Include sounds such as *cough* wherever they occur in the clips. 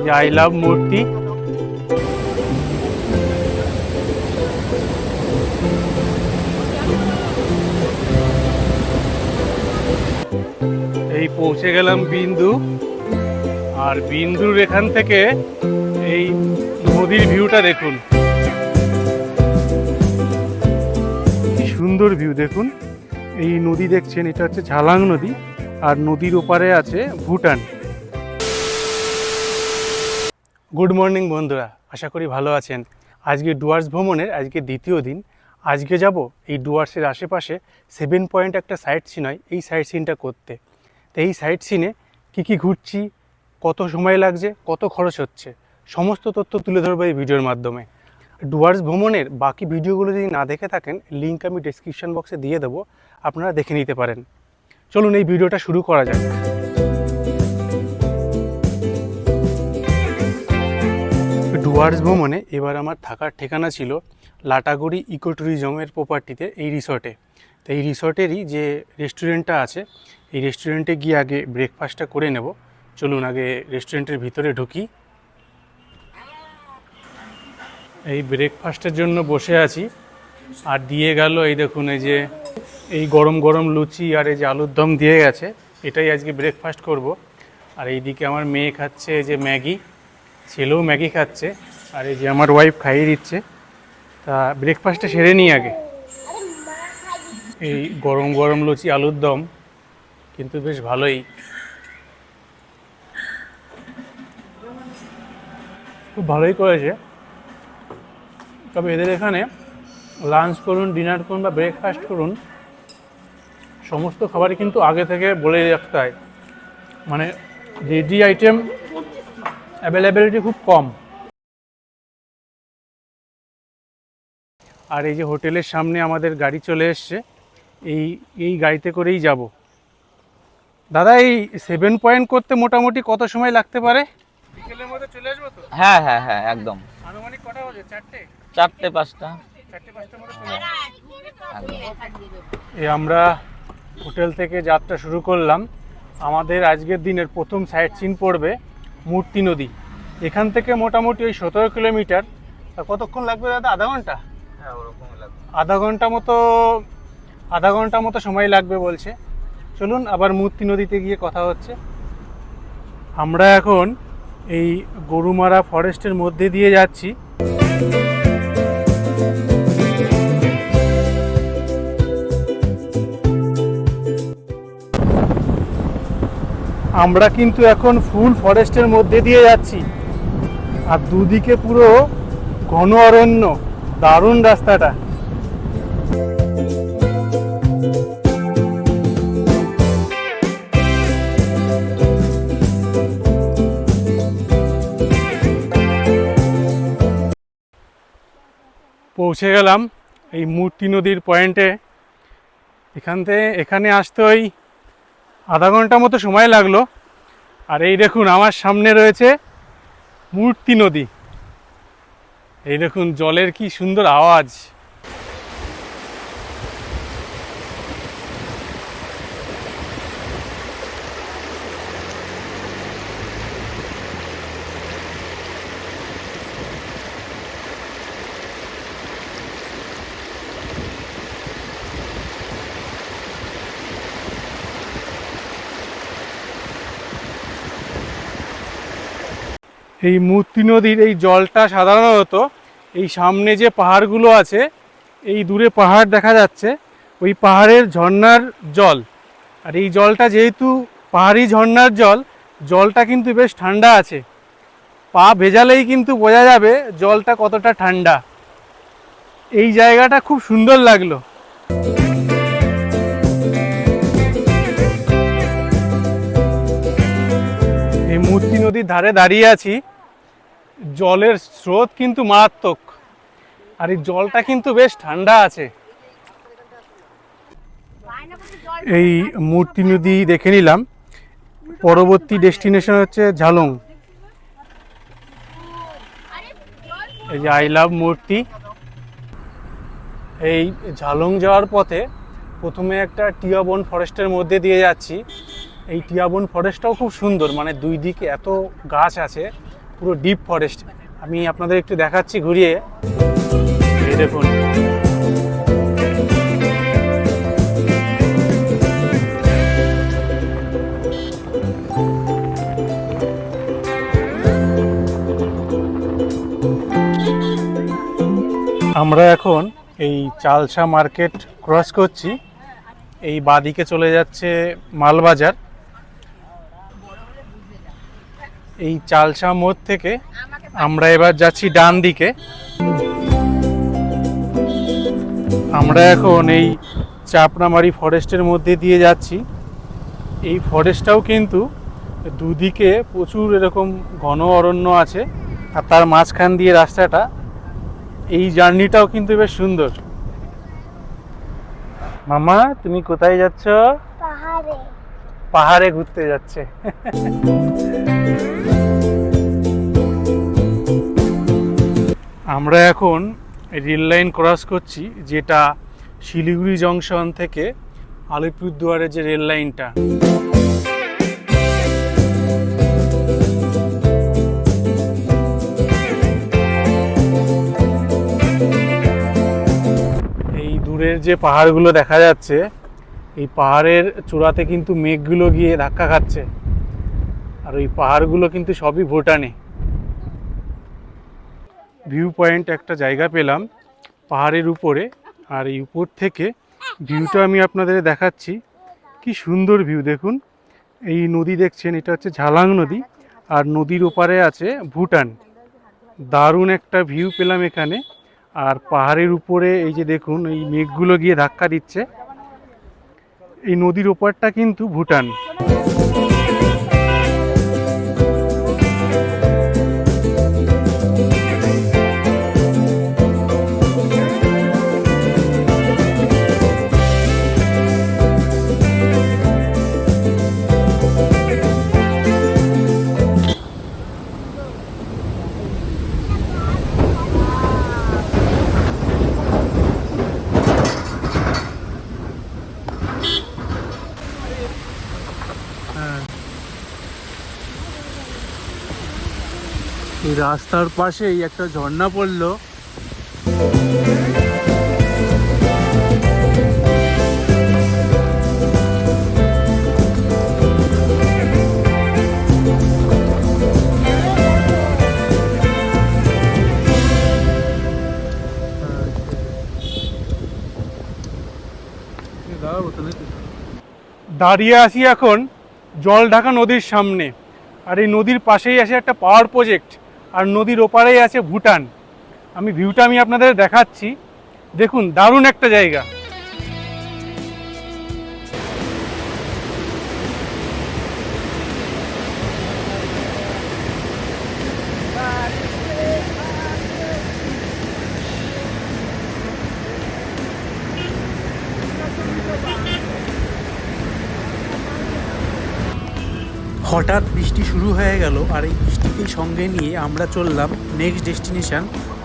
এই যে I love মূর্তি। এই পৌঁছে গেলাম বিন্দু। আর বিন্দুর এখান থেকে এই নদীর ভিউটা দেখুন। কি সুন্দর ভিউ দেখুন। এই নদী দেখছেন, এটা হচ্ছে ঝালাং নদী। আর নদীর ওপারে আছে ভুটান। গুড মর্নিং বন্ধুরা। আশা করি ভালো আছেন। আজকে ডুয়ার্স ভ্রমণের আজকে দ্বিতীয় দিন। আজকে যাব এই ডুয়ার্সের আশেপাশে সেভেন পয়েন্ট একটা সাইট সিন হয়, এই সাইট সিনটা করতে। তো এই সাইট সিনে কী কী ঘুরছি, কত সময় লাগছে, কত খরচ হচ্ছে, সমস্ত তথ্য তুলে ধরবো এই ভিডিওর মাধ্যমে। ডুয়ার্স ভ্রমণের বাকি ভিডিওগুলো যদি না দেখে থাকেন লিঙ্ক আমি ডিসক্রিপশন বক্সে দিয়ে দেবো, আপনারা দেখে নিতে পারেন। চলুন এই ভিডিওটা শুরু করা যাক। ডুয়ার্স ভ্রমণে এবার আমার থাকার ঠিকানা ছিল লাটাগুড়ি ইকো ট্যুরিজমের প্রপার্টিতে এই রিসর্টে তো এই রিসর্টেরই যে রেস্টুরেন্টটা আছে, এই রেস্টুরেন্টে গিয়ে আগে ব্রেকফাস্টটা করে নেব। চলুন আগে রেস্টুরেন্টের ভিতরে ঢুকি। এই ব্রেকফাস্টের জন্য বসে আছি। আর দিয়ে গেল এই দেখুন, এই যে এই গরম গরম লুচি আর এই যে আলুর দম দিয়ে গেছে। এটাই আজকে ব্রেকফাস্ট করব। আর এইদিকে আমার মেয়ে খাচ্ছে যে ম্যাগি। ছেলেও ম্যাগি খাচ্ছে, আর এই যে আমার ওয়াইফ খাইয়ে দিচ্ছে, তা ব্রেকফাস্টটা সেরে নিই আগে। এই গরম গরম লুচি, আলুর দম, কিন্তু বেশ ভালোই। খুব ভালোই করেছে। তবে এদের এখানে লাঞ্চ করুন ডিনার করুন বা ব্রেকফাস্ট করুন, সমস্ত খাবারই কিন্তু আগে থেকে বলে রাখতে হয়। মানে রেডি আইটেম অ্যাভেলেবিলিটি খুব কম। আর এই যে হোটেলের সামনে আমাদের গাড়ি চলে এসছে এই এই গাড়িতে করেই যাব। দাদা এই সেভেন পয়েন্ট করতে মোটামুটি কত সময় লাগতে পারে? বিকেলের মধ্যে চলে আসব তো? হ্যাঁ হ্যাঁ হ্যাঁ একদম। আনুমানিক কটা বাজে? চারটে? চারটে পাঁচটা। এই আমরা হোটেল থেকে যাত্রা শুরু করলাম। আমাদের আজকের দিনের প্রথম সাইট সিন পড়বে। মূর্তি নদী। এখান থেকে মোটামুটি ওই সতেরো কিলোমিটার। কতক্ষণ লাগবে দাদা? আধা ঘণ্টা? হ্যাঁ ওরকমই লাগবে। আধা ঘণ্টা মতো আধা ঘণ্টা মতো সময় লাগবে বলছে। চলুন আবার মূর্তি নদীতে গিয়ে কথা হচ্ছে। আমরা এখন এই গরুমারা ফরেস্টের মধ্যে দিয়ে যাচ্ছি। আমরা কিন্তু এখন ফুল ফরেস্টের মধ্যে দিয়ে যাচ্ছি। আর দুদিকে পুরো ঘন অরণ্য দারুণ রাস্তাটা। পৌঁছে গেলাম এই মূর্তি নদীর পয়েন্টে। এখান থেকে এখানে আসতে ওই আধা ঘণ্টা মতো সময় লাগল। আর এই দেখুন, আমার সামনে রয়েছে মূর্তি নদী। এই দেখুন, জলের কি সুন্দর আওয়াজ। এই মূর্তি নদীর এই জলটা সাধারণত এই সামনে যে পাহাড়গুলো আছে, এই দূরে পাহাড় দেখা যাচ্ছে, ওই পাহাড়ের ঝর্ণার জল। আর এই জলটা যেহেতু পাহাড়ি ঝর্ণার জল, জলটা কিন্তু বেশ ঠান্ডা আছে। পা ভেজালেই কিন্তু বোঝা যাবে জলটা কতটা ঠান্ডা। এই জায়গাটা খুব সুন্দর লাগল। এই মূর্তি নদীর ধারে দাঁড়িয়ে আছি। জলের স্রোত কিন্তু মারাত্মক। আর এই জলটা কিন্তু বেশ ঠান্ডা আছে। এই মূর্তি নদী দেখে নিলাম। পরবর্তী ডেস্টিনেশন হচ্ছে ঝালং। এই যে আই লাভ মূর্তি। এই ঝালং যাওয়ার পথে প্রথমে একটা টিয়াবন ফরেস্টের মধ্যে দিয়ে যাচ্ছি। এই টিয়াবন ফরেস্টটাও খুব সুন্দর মানে দুই দিকে এত গাছ আছে। পুরো ডিপ ফরেস্ট আমি আপনাদের একটু দেখাচ্ছি ঘুরিয়ে। দেখুন। আমরা এখন এই চালসা মার্কেট ক্রস করছি। এই বাদিকে চলে যাচ্ছে মালবাজার। এই চালসা মোড় থেকে আমরা এবার যাচ্ছি ডান দিকে। আমরা এখন এই চাপড়ামারি ফরেস্টের মধ্যে দিয়ে যাচ্ছি। এই ফরেস্টটাও কিন্তু দুদিকে প্রচুর এরকম ঘন অরণ্য আছে আর তার মাঝখান দিয়ে রাস্তাটা এই জার্নিটাও কিন্তু বেশ সুন্দর। মামা তুমি কোথায় যাচ্ছ? পাহাড়ে। পাহাড়ে ঘুরতে যাচ্ছে। আমরা এখন রেল লাইন ক্রস করছি, যেটা শিলিগুড়ি জংশন থেকে আলিপুরদুয়ারের যে রেল লাইনটা। এই দূরের যে পাহাড়গুলো দেখা যাচ্ছে, এই পাহাড়ের চূড়াতে কিন্তু মেঘগুলো গিয়ে ধাক্কা খাচ্ছে। আর ওই পাহাড়গুলো কিন্তু সবই ভুটানে। ভিউ পয়েন্ট একটা জায়গা পেলাম পাহাড়ের উপরে, আর এই উপর থেকে ভিউটা আমি আপনাদের দেখাচ্ছি। কি সুন্দর ভিউ দেখুন। এই নদী দেখছেন, এটা হচ্ছে ঝালাং নদী, আর নদীর ওপারে আছে ভুটান। দারুণ একটা ভিউ পেলাম এখানে। আর পাহাড়ের উপরে এই যে দেখুন, এই মেঘগুলো গিয়ে ধাক্কা দিচ্ছে। এই নদীর ওপারটা কিন্তু ভুটান। রাস্তার পাশেই একটা ঝর্ণা পড়ল। দাঁড়িয়ে আছি এখন জল ঢাকা নদীর সামনে। আর এই নদীর পাশেই আছে একটা পাওয়ার প্রজেক্ট আর নদীর ওপারেই আছে ভুটান। আমি ভিউটা আমি আপনাদের দেখাচ্ছি। দেখুন দারুণ একটা জায়গা। হঠাৎ বৃষ্টি শুরু হয়ে গেল আর এই বৃষ্টিকে সঙ্গে নিয়ে আমরা চললাম নেক্সট ডেস্টিনেশন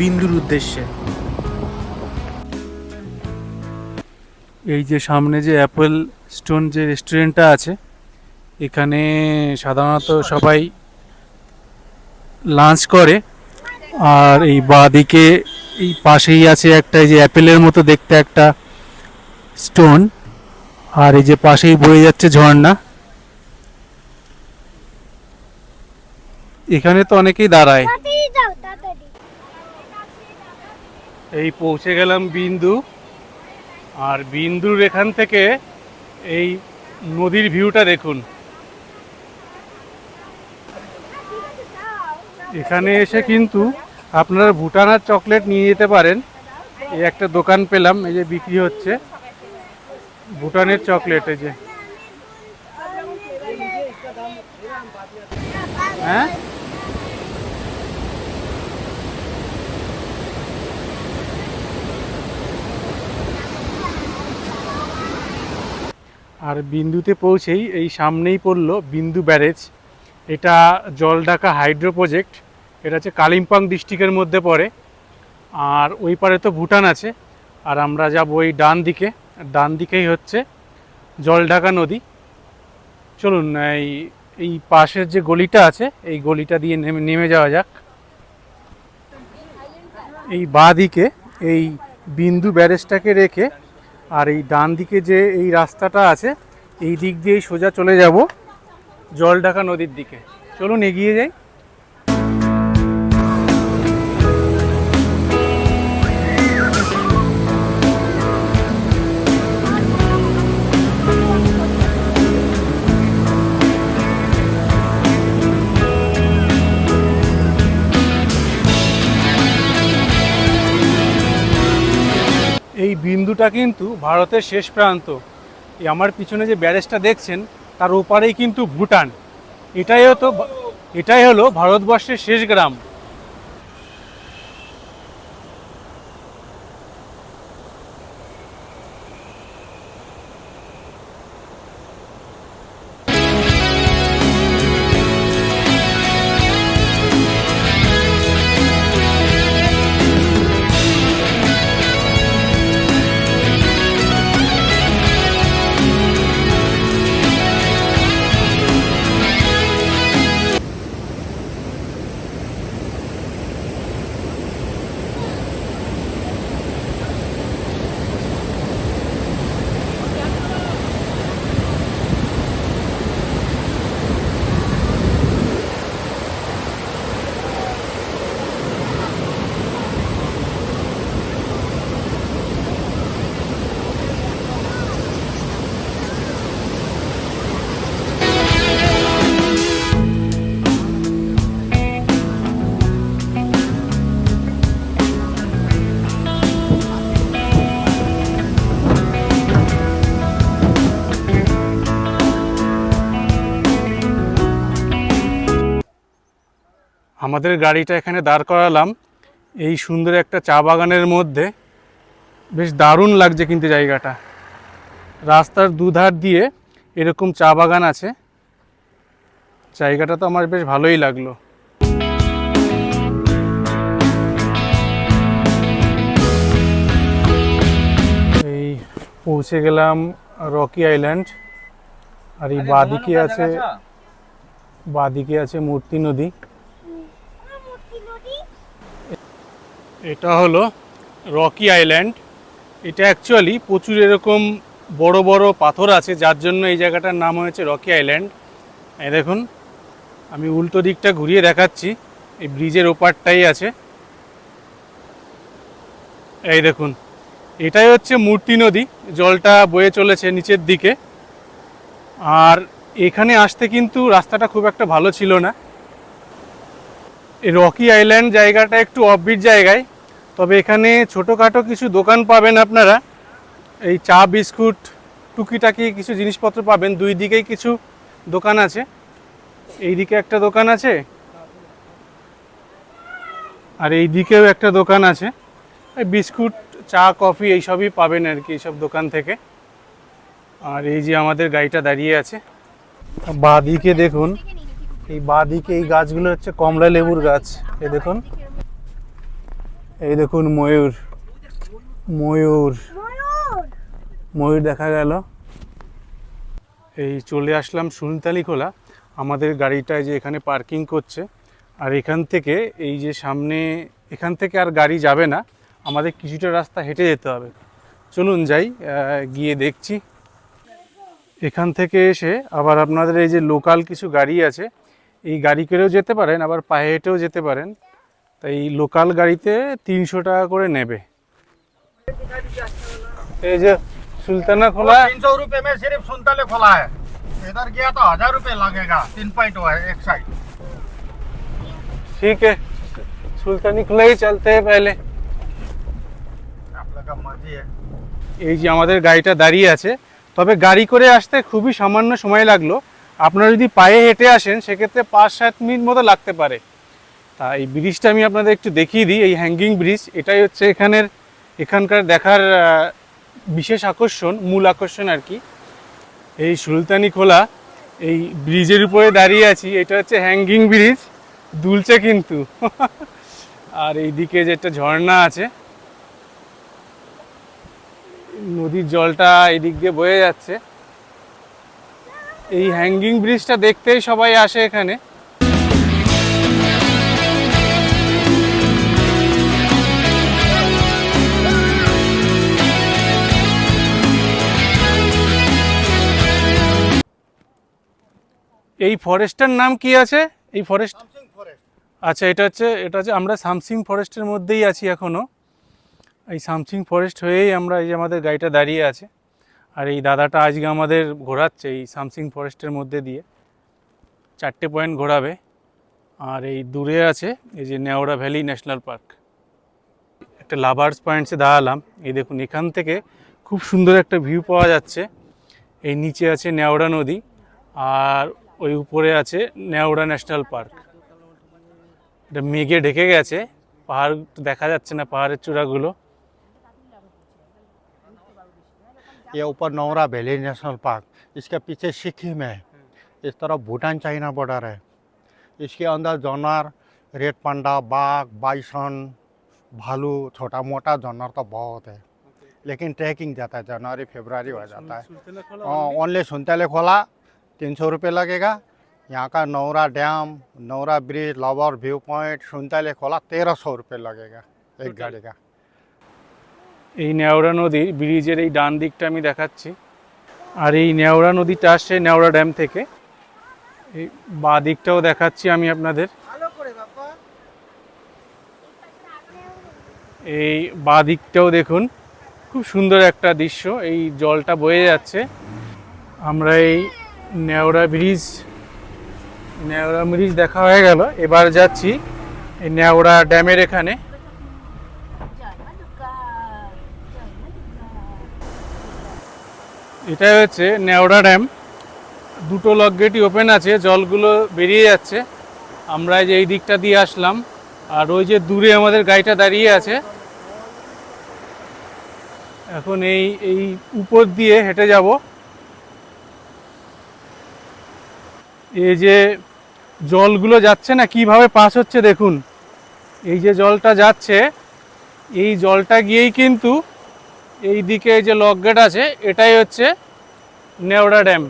বিন্দুর উদ্দেশ্যে। এই যে সামনে যে অ্যাপেল স্টোন যে রেস্টুরেন্টটা আছে, এখানে সাধারণত সবাই লাঞ্চ করে। আর এই বাঁদিকে এই পাশেই আছে একটা এই যে অ্যাপেলের মতো দেখতে একটা স্টোন আর এই যে পাশেই বয়ে যাচ্ছে ঝর্ণা। এখানে তো অনেকেই দাঁড়ায়। এই পৌঁছে গেলাম বিন্দু। আর বিন্দুর এখান থেকে এই নদীর ভিউটা দেখুন। এখানে এসে কিন্তু আপনারা ভুটানার চকলেট নিয়ে যেতে পারেন। এই একটা দোকান পেলাম এই যে বিক্রি হচ্ছে। ভুটানের চকলেট এই যে। হ্যাঁ? আর বিন্দুতে পৌঁছেই এই সামনেই পড়ল বিন্দু ব্যারেজ। এটা জলঢাকা হাইড্রো প্রজেক্ট, এটা হচ্ছে কালিম্পং ডিস্ট্রিক্টের মধ্যে পড়ে। আর ওই পারে তো ভুটান আছে। আর আমরা যাব ওই ডান দিকে। ডান দিকেই হচ্ছে জলঢাকা নদী। চলুন, এই এই পাশের যে গলিটা আছে, এই গলিটা দিয়ে নেমে নেমে যাওয়া যাক। এই বাঁ দিকে এই বিন্দু ব্যারেজটাকে রেখে আর এই ডান দিকে যে এই রাস্তাটা আছে, এই দিক দিয়েই সোজা চলে যাব জলঢাকা নদীর দিকে। চলুন এগিয়ে যাই। বিন্দুটা কিন্তু ভারতের শেষ প্রান্ত। এই আমার পিছনে যে ব্যারেজটা দেখছেন, তার ওপারেই কিন্তু ভুটান। এটাই হতো এটাই হলো ভারতবর্ষের শেষ গ্রাম। আমাদের গাড়িটা এখানে দাঁড় করালাম। এই সুন্দর একটা চা বাগানের মধ্যে। বেশ দারুণ লাগছে কিন্তু জায়গাটা। রাস্তার দুধার দিয়ে এরকম চা বাগান আছে। জায়গাটা তো আমার বেশ ভালোই লাগল। এই পৌঁছে গেলাম রকি আইল্যান্ড। আর এই বাদিকে আছে বাদিকে আছে মূর্তি নদী। এটা হলো রকি আইল্যান্ড। এটা অ্যাকচুয়ালি প্রচুর এরকম বড় বড় পাথর আছে, যার জন্য এই জায়গাটার নাম হয়েছে রকি আইল্যান্ড। এই দেখুন, আমি উল্টো দিকটা ঘুরিয়ে দেখাচ্ছি, এই ব্রিজের ওপারটাই আছে। এই দেখুন, এটাই হচ্ছে মূর্তি নদী, জলটা বয়ে চলেছে নিচের দিকে। আর এখানে আসতে কিন্তু রাস্তাটা খুব একটা ভালো ছিল না। এই রকি আইল্যান্ড জায়গাটা একটু অফবিট জায়গায়। তবে এখানে ছোটোখাটো কিছু দোকান পাবেন আপনারা। এই চা, বিস্কুট, টুকিটাকি কিছু জিনিসপত্র পাবেন। দুই দিকেই কিছু দোকান আছে। এই দিকে একটা দোকান আছে। আর এই দিকেও একটা দোকান আছে। বিস্কুট, চা, কফি এইসবই পাবেন আর কি এইসব দোকান থেকে। আর এই যে আমাদের গাড়িটা দাঁড়িয়ে আছে। বাঁ দিকে দেখুন। এই বাঁ দিকে এই গাছগুলো হচ্ছে কমলা লেবুর গাছ। এই দেখুন। এই দেখুন ময়ূর। ময়ূর। ময়ূর ময়ূর দেখা গেল। এই চলে আসলাম সুনতালি খোলা। আমাদের গাড়িটা যে এখানে পার্কিং করছে। আর এখান থেকে এই যে সামনে, এখান থেকে আর গাড়ি যাবে না। আমাদের কিছুটা রাস্তা হেঁটে যেতে হবে। চলুন যাই গিয়ে দেখছি। এখান থেকে এসে আবার আপনাদের এই যে লোকাল কিছু গাড়ি আছে এই গাড়ি করেও যেতে পারেন আবার পায়ে হেঁটেও যেতে পারেন তাই লোকাল গাড়িতে তিনশো টাকা করে নেবে এই যে সুলতানা খোলা तीन सौ रूपये में सिर्फ सुनतले खोला है इधर गया तो हजार रूपये लगेगा तीन पॉइंट है एक साइड ठीक है सुल्तानी खुला ही चलते हैं पहले आप लोग का मर्जी है এই যে আমাদের গাড়িটা দাঁড়িয়ে আছে তবে গাড়ি করে আসতে খুবই সামান্য সময় লাগলো আপনারা যদি পায়ে হেঁটে আসেন, সেক্ষেত্রে পাঁচ সাত মিনিট মতো লাগতে পারে। তা এই ব্রিজটা আমি আপনাদের একটু দেখিয়ে দিই, এই হ্যাঙ্গিং ব্রিজ এটাই হচ্ছে এখানের, এখানকার দেখার বিশেষ আকর্ষণ, মূল আকর্ষণ আর কি। এই সুলতানি খোলা, এই ব্রিজের উপরে দাঁড়িয়ে আছি, এটা হচ্ছে হ্যাঙ্গিং ব্রিজ দুলছে কিন্তু। *laughs* আর এইদিকে যে একটা ঝর্ণা আছে, নদীর জলটা এদিক দিয়ে বয়ে যাচ্ছে। এই হ্যাঙ্গিং ব্রিজটা দেখতেই সবাই আসে এখানে। এই ফরেস্টটার নাম কি আছে? এই ফরেস্ট আচ্ছা এটা হচ্ছে এটা হচ্ছে আমরা সামসিং ফরেস্টের মধ্যেই আছি এখনও। এই সামসিং ফরেস্ট হয়েই আমরা এই যে আমাদের গাড়িটা দাঁড়িয়ে আছে। আর এই দাদাটা আজকে আমাদের ঘোরাচ্ছে এই সামসিং ফরেস্টের মধ্যে দিয়ে। চারটে পয়েন্ট ঘোরাবে। আর এই দূরে আছে, এই যে নেওড়া ভ্যালি ন্যাশনাল পার্ক। একটা লাভার্স পয়েন্টসে দাঁড়ালাম। এই দেখুন, এখান থেকে খুব সুন্দর একটা ভিউ পাওয়া যাচ্ছে। এই নিচে আছে নেওড়া নদী আর ওই উপরে আছে নেওড়া ন্যাশনাল পার্ক। এটা মেঘে ঢেকে গেছে। পাহাড় দেখা যাচ্ছে না, পাহাড়ের চূড়াগুলো। ये ऊपर नौरा वैली नेशनल पार्क इसके पीछे सिक्किम है। इस तरफ़ भूटान चाइना बॉर्डर है। इसके अंदर जानवर रेड पांडा बाघ बाइसन भालू छोटा मोटा जानवर तो बहुत है। लेकिन ट्रैकिंग जाता है जनवरी फरवरी हो जाता है। हाँ ओनली सुनतेले खोला तीन सौ रुपये लगेगा। यहाँ का Naura dam Naura bridge lover view point Suntale खोला तेरह सौ रुपये लगेगा एक गाड़ी का। এই নেওড়া নদীর ব্রিজের এই ডান দিকটা আমি দেখাচ্ছি। আর এই নেওড়া নদীটা আসছে নেওড়া ড্যাম থেকে। এই বা দিকটাও দেখাচ্ছি আমি আপনাদের। এই বা দিকটাও দেখুন খুব সুন্দর একটা দৃশ্য। এই জলটা বয়ে যাচ্ছে। আমরা এই নেওড়া ব্রিজ নেওড়া ব্রিজ দেখা হয়ে গেল। এবার যাচ্ছি এই নেওড়া ড্যামের এখানে। এটা হচ্ছে নেওড়া ড্যাম। দুটো লক গেটই ওপেন আছে, জলগুলো বেরিয়ে যাচ্ছে। আমরা যে এই দিকটা দিয়ে আসলাম, আর ওই যে দূরে আমাদের গাড়িটা দাঁড়িয়ে আছে। এখন এই এই উপর দিয়ে হেঁটে যাব। এই যে জলগুলো যাচ্ছে না, কীভাবে পাস হচ্ছে দেখুন। এই যে জলটা যাচ্ছে, এই জলটা গিয়েই কিন্তু এই দিকে যে লক গেট আছে, এটাই হচ্ছে নেওড়া ড্যাম।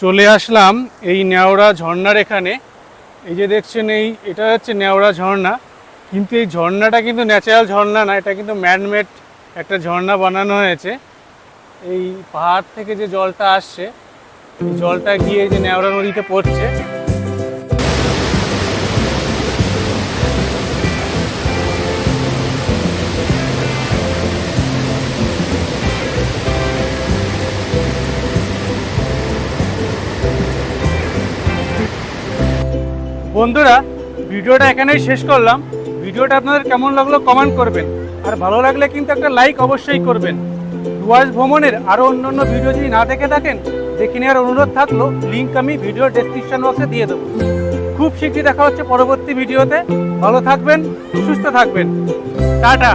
চলে আসলাম এই নেওড়া ঝর্ণার এখানে। এই যে দেখছেন, এই এটা হচ্ছে নেওড়া ঝর্ণা। কিন্তু এই ঝর্ণাটা কিন্তু ন্যাচারাল ঝর্ণা না, এটা কিন্তু ম্যানমেড একটা ঝর্ণা বানানো হয়েছে। এই পাহাড় থেকে যে জলটা আসছে জলটা গিয়ে যে নেওড়া নদীতে পড়ছে বন্ধুরা, ভিডিওটা এখানেই শেষ করলাম। ভিডিওটা আপনাদের কেমন লাগল কমেন্ট করবেন। আর ভালো লাগলে কিন্তু একটা লাইক অবশ্যই করবেন। ডুয়ার্স ভ্রমণের আরও অন্যান্য ভিডিও যদি না দেখে থাকেন, দেখে নেওয়ার অনুরোধ থাকল লিঙ্ক আমি ভিডিও ডেসক্রিপশন বক্সে দিয়ে দেবো। খুব শীঘ্রই দেখা হচ্ছে পরবর্তী ভিডিওতে ভালো থাকবেন, সুস্থ থাকবেন। টাটা।